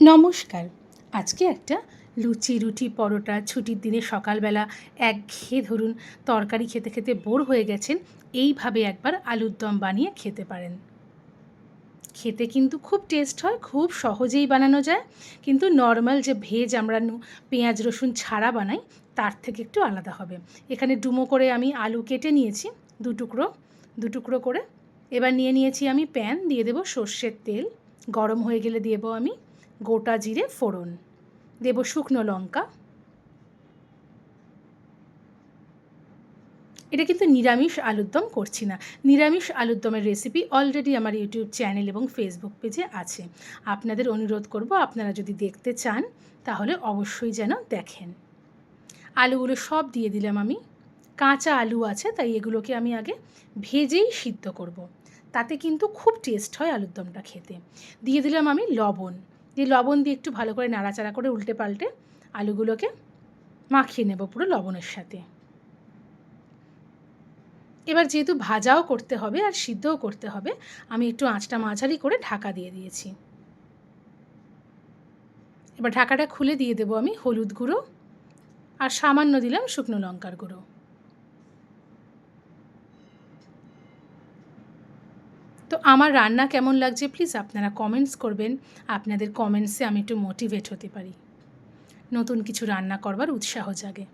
নমস্কার। আজকে একটা লুচি রুটি পরোটা ছুটির দিনে সকালবেলা এক ঘেয়ে ধরুন তরকারি খেতে খেতে বোর হয়ে গেছেন, এইভাবে একবার আলুর দম বানিয়ে খেতে পারেন। খেতে কিন্তু খুব টেস্ট হয়, খুব সহজেই বানানো যায়। কিন্তু নর্মাল যে ভেজ আমরা পেঁয়াজ, রসুন ছাড়া বানাই, তার থেকে একটু আলাদা হবে। এখানে ডুমো করে আমি আলু কেটে নিয়েছি, দু টুকরো দু টুকরো করে। এবার নিয়ে নিয়েছি আমি প্যান, দিয়ে দেবো সর্ষের তেল। গরম হয়ে গেলে দেবো আমি গোটা জিরে ফোড়ন। দেব শুকনো লঙ্কা। এটা কিন্তু নিরামিষ আলুর দম করছি না। নিরামিষ আলুর দমের রেসিপি অলরেডি আমার ইউটিউব চ্যানেল এবং ফেসবুক পেজে আছে। আপনাদের অনুরোধ করব, আপনারা যদি দেখতে চান, তাহলে অবশ্যই যেন দেখেন। আলুগুলো সব দিয়ে দিলাম আমি। কাঁচা আলু আছে, তাই এগুলোকে আমি আগে ভেজেই সিদ্ধ করব। তাতে কিন্তু খুব টেস্ট হয় আলুর দমটা খেতে। দিয়ে দিলাম আমি লবণ। দিয়ে লবণ দিয়ে একটু ভালো করে নাড়াচাড়া করে উল্টে পাল্টে আলুগুলোকে মাখিয়ে নেব পুরো লবণের সাথে। এবার যেহেতু ভাজাও করতে হবে আর সিদ্ধও করতে হবে, আমি একটু আঁচটা মাঝারি করে ঢাকা দিয়ে দিয়েছি। এবার ঢাকাটা খুলে দিয়ে দেবো আমি হলুদ গুঁড়ো আর সামান্য দিলাম শুকনো লঙ্কার গুঁড়ো। আমার রান্না কেমন লাগছে প্লিজ আপনারা কমেন্টস করবেন। আপনাদের কমেন্টসে আমি একটু মোটিভেট হতে পারি। নতুন কিছু রান্না করবার উৎসাহ জাগে।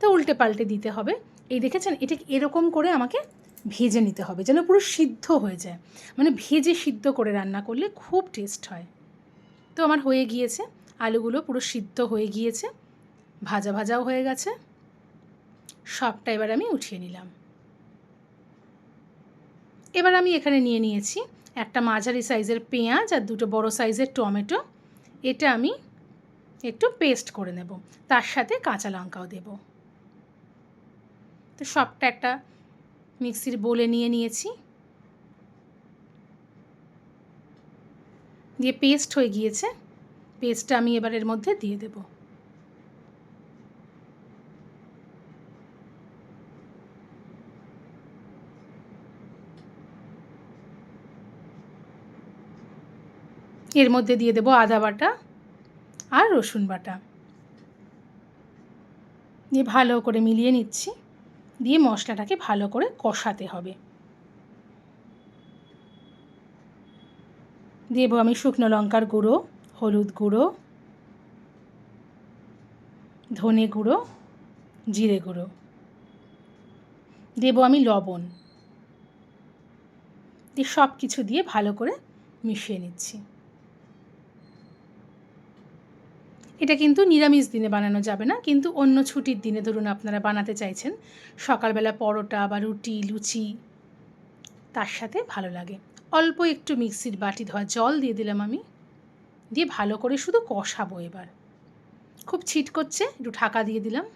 তো উল্টে পাল্টে দিতে হবে। এই দেখেছেন, এটা এরকম করে আমাকে ভেজে নিতে হবে যেন পুরো সিদ্ধ হয়ে যায়। মানে ভেজে সিদ্ধ করে রান্না করলে খুব টেস্ট হয়। তো আমার হয়ে গিয়েছে। আলুগুলো পুরো সিদ্ধ হয়ে গিয়েছে। ভাজা ভাজাও হয়ে গেছে। সবটা এবার আমি উঠিয়ে নিলাম। এবার আমি এখানে নিয়ে নিয়েছি একটা মাঝারি সাইজের পেঁয়াজ আর দুটো বড় সাইজের টমেটো। এটা আমি একটু পেস্ট করে নেব, তার সাথে কাঁচা লঙ্কাও দেব। তো সবটা একটা মিক্সির বলে নিয়ে নিয়েছি। দিয়ে পেস্ট হয়ে গিয়েছে, পেস্টটা আমি এবার এর মধ্যে দিয়ে দেবো। এর মধ্যে দিয়ে দেবো আদা বাটা আর রসুন বাটা। দিয়ে ভালো করে মিলিয়ে নিচ্ছি। দিয়ে মশলাটাকে ভালো করে কষাতে হবে। দেবো আমি শুকনো লঙ্কার গুঁড়ো, হলুদ গুঁড়ো, ধনে গুঁড়ো, জিরে গুঁড়ো। দেবো আমি লবণ। দিয়ে সব কিছু দিয়ে ভালো করে মিশিয়ে নিচ্ছি। এটা কিন্তু নিরামিষ দিনে বানানো যাবে না, কিন্তু অন্য ছুটির দিনে ধরুন আপনারা বানাতে চাইছেন, সকালবেলা পরোটা বা রুটি, লুচি, তার সাথে ভালো লাগে। অল্প একটু মিক্সির বাটি ধোয়া জল দিয়ে দিলাম আমি, দিয়ে ভালো করে শুধু কষাবো এবার। খুব ছিট করছে, একটু ঢাকা দিয়ে দিলাম।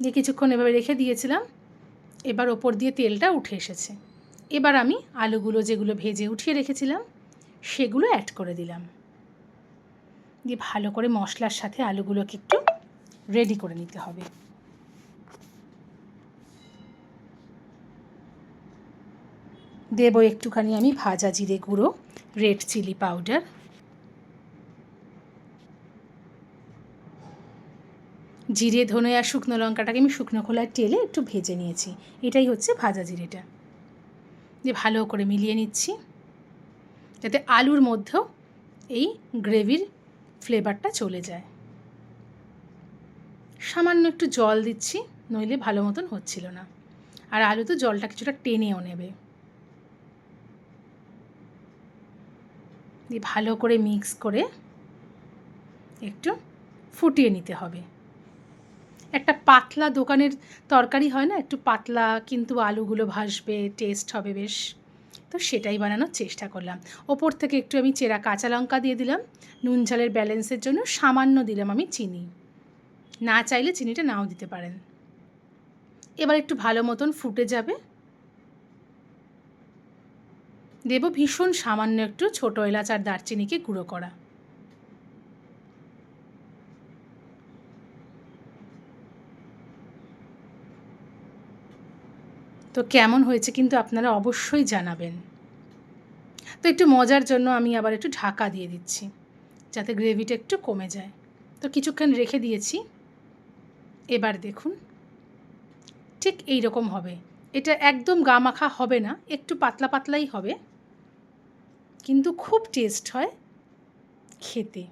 দিয়ে কিছুক্ষণ এভাবে রেখে দিয়েছিলাম, এবার ওপর দিয়ে তেলটা উঠে এসেছে। এবার আমি আলুগুলো যেগুলো ভেজে উঠিয়ে রেখেছিলাম সেগুলো অ্যাড করে দিলাম। দিয়ে ভালো করে মশলার সাথে আলুগুলোকে একটু রেডি করে নিতে হবে। দেবো একটুখানি আমি ভাজা জিরে গুঁড়ো রেড চিলি পাউডার জিরে, ধনে আর শুকনো লঙ্কাটাকে আমি শুকনো খোলায় টেলে একটু ভেজে নিয়েছি। এটাই হচ্ছে ভাজা জিরেটা। দিয়ে ভালো করে মিলিয়ে নিচ্ছি। যাতে আলুর মধ্যেও এই গ্রেভির ফ্লেভারটা চলে যায়। সামান্য একটু জল দিচ্ছি, নইলে ভালো মতন হচ্ছিল না। আর আলু তো জলটা কিছুটা টেনেও নেবে। দিয়ে ভালো করে মিক্স করে একটু ফুটিয়ে নিতে হবে। একটা পাতলা দোকানের তরকারি হয় না? একটু পাতলা, কিন্তু আলুগুলো ভাসবে টেস্ট হবে বেশ। তো সেটাই বানানোর চেষ্টা করলাম। ওপর থেকে একটু আমি চেরা কাঁচা লঙ্কা দিয়ে দিলাম। নুন ঝালের ব্যালেন্সের জন্য সামান্য দিলাম আমি চিনি। না চাইলে চিনিটা নাও দিতে পারেন। এবার একটু ভালো মতন ফুটে যাবে। দেব ভীষণ সামান্য একটু ছোটো এলাচ আর দারচিনিকে গুঁড়ো করা। তো কেমন হয়েছে কিন্তু আপনারা অবশ্যই জানাবেন। তো একটু মজার জন্য আমি আবার একটু ঢাকা দিয়ে দিচ্ছি, যাতে গ্রেভিটা একটু কমে যায়। তো কিছুক্ষণ রেখে দিয়েছি। এবার দেখুন, ঠিক এই রকম হবে। এটা একদম গা মাখা হবে না, একটু পাতলা পাতলাই হবে। কিন্তু খুব টেস্ট হয় খেতে।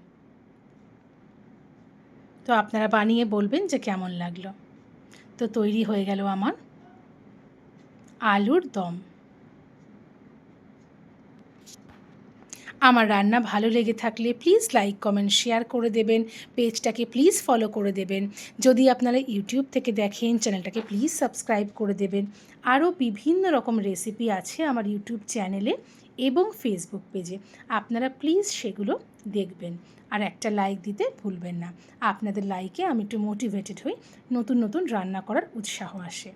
তো আপনারা বানিয়ে বলবেন যে কেমন লাগল। তো তৈরি হয়ে গেল আমার আলুর দম। আমার রান্না ভালো লেগে থাকলে প্লিজ লাইক কমেন্ট শেয়ার করে দেবেন। পেজটাকে প্লিজ ফলো করে দেবেন। যদি আপনারা ইউটিউব থেকে দেখেন, চ্যানেলটাকে প্লিজ সাবস্ক্রাইব করে দেবেন। আরও বিভিন্ন রকম রেসিপি আছে আমার ইউটিউব চ্যানেলে এবং ফেসবুক পেজে আপনারা প্লিজ সেগুলো দেখবেন। আর একটা লাইক দিতে ভুলবেন না। আপনাদের লাইকে আমি একটু মোটিভেটেড হই। নতুন নতুন রান্না করার উৎসাহ আসে।